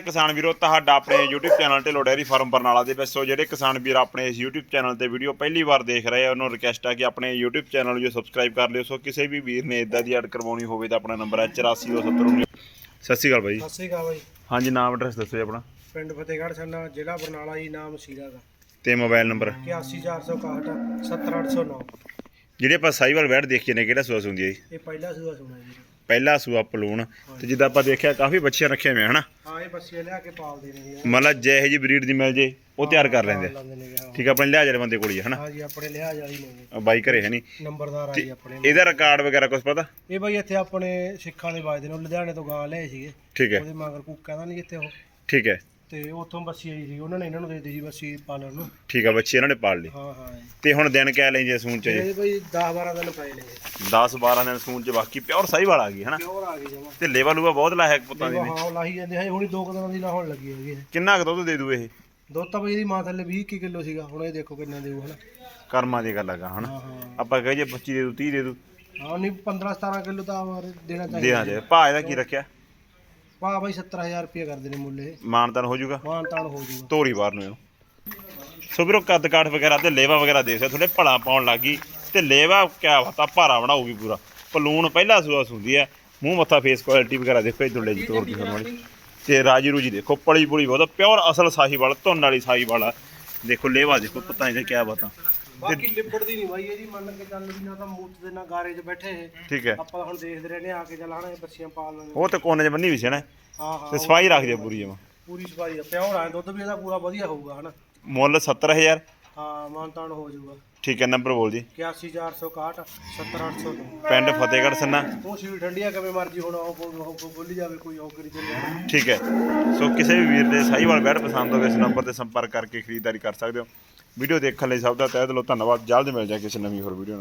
ਕਿਸਾਨ ਵੀਰੋ ਤੁਹਾਡਾ ਆਪਣੇ YouTube ਚੈਨਲ ਤੇ ਡੈਰੀ ਫਾਰਮ ਬਰਨਾਲਾ ਦੇ ਵਿੱਚ। ਸੋ ਜਿਹੜੇ ਕਿਸਾਨ ਵੀਰ ਆਪਣੇ ਇਸ YouTube ਚੈਨਲ ਤੇ ਵੀਡੀਓ ਪਹਿਲੀ ਵਾਰ ਦੇਖ ਰਹੇ ਆ ਉਹਨਾਂ ਨੂੰ ਰਿਕਵੈਸਟ ਆ ਕਿ ਆਪਣੇ YouTube ਚੈਨਲ ਨੂੰ ਸਬਸਕ੍ਰਾਈਬ ਕਰ ਲਿਓ। ਸੋ ਕਿਸੇ ਵੀ ਵੀਰ ਨੇ ਇਦਾਂ ਦੀ ਐਡ ਕਰਵਾਉਣੀ ਹੋਵੇ ਤਾਂ ਆਪਣਾ ਨੰਬਰ ਹੈ 842719 ਸਤਿ ਸ਼੍ਰੀ ਅਕਾਲ ਬਾਈ। ਸਤਿ ਸ਼੍ਰੀ ਅਕਾਲ ਬਾਈ। ਹਾਂਜੀ ਨਾਮ ਐਡਰੈਸ ਦੱਸੋ ਜੀ ਆਪਣਾ। ਪਿੰਡ ਫਤਿਹਗੜ੍ਹ ਛੰਨਾ ਜ਼ਿਲ੍ਹਾ ਬਰਨਾਲਾ ਜੀ ਨਾਮ ਸੀਰਾ ਦਾ। ਤੇ ਮੋਬਾਈਲ ਨੰਬਰ 81461 70809 ਜਿਹੜੇ ਆਪਾਂ ਸਾਈਵਾਲ ਵੈਟ ਦੇਖੀ ਨੇ ਕਿਹੜਾ ਸੂਸ ਹੁੰਦੀ ਹੈ ਜੀ? ਇਹ ਪਹਿਲਾ ਸੂਆ ਸੁਣਾ ਜੀ। ਪਹਿਲਾ ਸੂਆ ਪਲੂਣ ਤੇ ਜਿੱਦਾਂ ਆਪਾਂ ਦੇਖਿਆ ਕਾਫੀ ਬੱਚੀਆਂ ਰੱਖੀਆਂ ਹੋਈਆਂ ਹਨਾ? ਹਾਂ ਇਹ ਬੱਚੇ ਲਿਆ ਕੇ ਪਾਲਦੇ ਨੇ ਜੀ ਮਤਲਬ ਜਿਹੇ ਜੀ ਬਰੀਡ ਦੀ ਮਿਲ ਜੇ ਉਹ ਤਿਆਰ ਕਰ ਲੈਂਦੇ ਆ। ਲਾਉਂਦੇ ਨੇ ਜੀ, ਹਾਂ ਠੀਕ ਆ ਆਪਣੇ ਲਿਆ ਜਿਹੜੇ ਬੰਦੇ ਕੋਲ ਹੀ ਆ, ਹਨਾ? ਹਾਂ ਜੀ ਆਪਣੇ ਲਿਆ ਜਾਈ ਨੇ ਜੀ। ਬਾਈ ਘਰੇ ਹੈ ਨਹੀਂ। ਨੰਬਰਦਾਰ ਆ ਜੀ ਆਪਣੇ ਇਹਦਾ ਰਿਕਾਰਡ ਵਗੈਰਾ ਕੁਝ ਪਤਾ? ਇਹ ਬਾਈ ਇੱਥੇ ਆਪਣੇ ਸਿੱਖਾਂ ਦੇ ਵੱਜਦੇ ਨੇ ਉਹ ਲੁਧਿਆਣੇ ਤੋਂ ਗਾਂ ਲਏ ਸੀਗੇ। ਠੀਕ ਹੈ। ਉਹਦੇ ਮਗਰ ਕੁੱਕਾ ਦਾ ਨਹੀਂ ਜਿੱਥੇ ਉਹ। ਠੀਕ ਹੈ। ਤੇ ਉੱਥੋਂ ਬੱਸੀ ਆਈ ਸੀ ਉਹਨਾਂ ਨੇ ਇਹਨਾਂ ਨੂੰ ਦੇ ਦਿੱਤੀ ਜੀ ਬੱਸੀ ਪਾਲਣ ਨੂੰ। ਠੀਕ ਆ ਬੱਚੇ ਇਹਨਾਂ ਨੇ ਪਾਲ ਲਈ। ਹਾਂ ਹਾਂ। ਜੀ ਤੇ ਹੁਣ ਦਿਨ ਕਹਿ ਲੈਂਦੇ ਸੂਨ ਚ ਜੀ। ਇਹ ਬਾਈ 10 12 ਦਿਨ ਪਏ ਨੇ। 10 12 ਦਿਨ ਸੂਨ ਚ ਬਾਕੀ ਪਿਓਰ ਸਹੀ ਵਾਲਾ ਆ ਗਈ ਹਨਾ? ਪਿਓਰ ਆ ਗਈ ਜਮਾ। ਤੇ ਲੇਵਾ ਲੂਵਾ ਬਹੁਤ ਲਾਇਕ ਪੁੱਤਾਂ ਦੀ ਨੇ। ਹਾਂ ਲਾਹੀ ਜਾਂਦੇ ਹੈ ਹੁਣੀ ਦੋ ਕੁ ਦਿਨਾਂ ਦੀ ਲਾਹੌਣ ਲੱਗੀ ਹੈਗੀ ਇਹ। ਕਿੰਨਾ ਕੁ ਦੁੱਧ ਦੇ ਦੂ ਇਹ? ਦੁੱਧ ਤਾਂ ਬਈ ਇਹਦੀ ਮਾਂ ਥੱਲੇ 20 ਕੀ ਕਿਲੋ ਸੀਗਾ। ਹੁਣ ਇਹ ਦੇਖੋ ਕਿੰਨਾ ਦੇਊ ਹਨਾ। ਕਰਮਾਂ ਦੀ ਗੱਲ ਹੈਗਾ ਹਨਾ। ਹਾਂ ਹਾਂ। ਆਪਾਂ ਕਹੇ ਜੇ 25 ਦੇ ਦੂ 30 ਦੇ ਦੂ। ਹਾਂ ਨਹੀਂ 15 17 ਕਿਲੋ ਤਾਂ ਦੇਣਾ ਦੇ ਚਾਹੀਦਾ। ਹਾਂ ਜੇ ਭਾ ਇਹਦਾ ਕੀ ਰੱਖਿਆ? ਵਾਹ ਬਾਈ 70000 ਰੁਪਏ ਕਰਦੇ ਨੇ ਮੁੱਲ ਇਹ। ਮਾਨਤਨ ਹੋ ਜਾਊਗਾ? ਮਾਨ ਤਾਨ ਹੋ ਜੂਗਾ ਤੋਰੀ ਬਾਹਰ ਨੂੰ ਇਹਨੂੰ ਸੋ ਵੀਰੋ ਕੱਦ ਕਾਠ ਵਗੈਰਾ ਤੇ ਲੇਵਾ ਵਗੈਰਾ ਦੇਖ ਸਕਦੇ ਥੋੜੇ ਭਲਾ ਪਾਉਣ ਲੱਗੀ ਤੇ ਲੇਵਾ ਕਿਆ ਬਤਾ ਭਾਰਾ ਬਣਾਉਗੀ ਪੂਰਾ। ਪਲੂਣ ਪਹਿਲਾ ਸੂਆ ਸੁੰਦੀ ਹੈ ਮੂੰਹ ਮੱਥਾ ਫੇਸ ਕੁਆਲਿਟੀ ਵਗੈਰਾ ਦੇਖੋ ਇਹ ਦੁੱਲੇ ਜੀ ਤੋਰ ਦੀ ਵਾਲੀ ਤੇ ਰਾਜੀ ਰੂਜੀ ਦੇਖੋ ਪਲੀ ਪੁਲੀ ਬਹੁਤ ਪਿਓਰ ਅਸਲ ਸਾਹੀ ਵਾਲਾ ਧੁੰਨ ਵਾਲੀ ਸਾਹੀ ਵਾਲਾ ਦੇਖੋ ਲੇਵਾ ਦੇਖੋ ਪਤਾ ਨਹੀਂ ਕਿਆ ਬਤਾ। ਬਾਕੀ ਲਿਬੜਦੀ ਨਹੀਂ ਬਾਈ ਇਹਦੀ ਮੰਨ ਕੇ ਚੱਲ ਵੀ ਨਾ ਤਾਂ ਮੂਤ ਦੇ ਨਾ ਗਾਰੇ 'ਚ ਬੈਠੇ ਇਹ। ਠੀਕ ਹੈ। ਆਪਾਂ ਤਾਂ ਹੁਣ ਦੇਖਦੇ ਰਹਿੰਦੇ ਆ ਕੇ ਚੱਲ ਹਣਾ ਇਹ ਬੱਚੀਆਂ ਪਾਲ ਲੈਂਦੇ ਉਹ ਤੇ ਕੋਨੇ 'ਚ ਬੰਨੀ ਵੀ ਸੀ ਨਾ ਹਾਂ ਹਾਂ ਤੇ ਸਫ਼ਾਈ ਰੱਖ ਦਿਓ ਪੂਰੀ ਜਮਾ। ਪੂਰੀ ਸਫ਼ਾਈ ਆ ਪਿਓਰ ਆ ਦੁੱਧ ਵੀ ਇਹਦਾ ਪੂਰਾ ਵਧੀਆ ਹੋਊਗਾ ਹਨਾ। ਮੁੱਲ 70000 ਹਾਂ ਮਾਨ ਤਾਨ ਹੋ ਜਾਊਗਾ। ਠੀਕ ਹੈ ਨੰਬਰ ਬੋਲ ਜੀ। 81461 70800 ਪਿੰਡ ਫਤਿਹਗੜ੍ਹ ਸੰਨਾ। ਉਹ ਸੀਲ ਠੰਡੀ ਆ ਕਿਵੇਂ ਮਰਜ਼ੀ ਹੁਣ ਉਹ ਉਹ- ਉਹ ਬੋਲੀ ਜਾਵੇ ਕੋਈ ਉਹ ਕਰੀ ਚੱਲੇ ਠੀਕ ਹੈ। ਸੋ ਕਿਸੇ ਵੀ ਵੀਰ ਦੇ ਸਾਹੀਵਾਲ ਬੈਡ ਪਸੰਦ ਹੋਵੇ ਇਸ ਨੰਬਰ ਤੇ ਸੰਪਰਕ ਕਰਕੇ ਖਰੀਦਦਾਰੀ ਕਰ ਸਕਦੇ ਹੋ। ਵੀਡੀਓ ਦੇਖਣ ਲਈ ਸਭ ਦਾ ਤਹਿ ਦਿਲੋਂ ਧੰਨਵਾਦ। ਜਲਦ ਮਿਲ ਜਾ ਕਿਸੇ ਨਵੀਂ ਹੋਰ ਵੀਡੀਓ ਨਾਲ।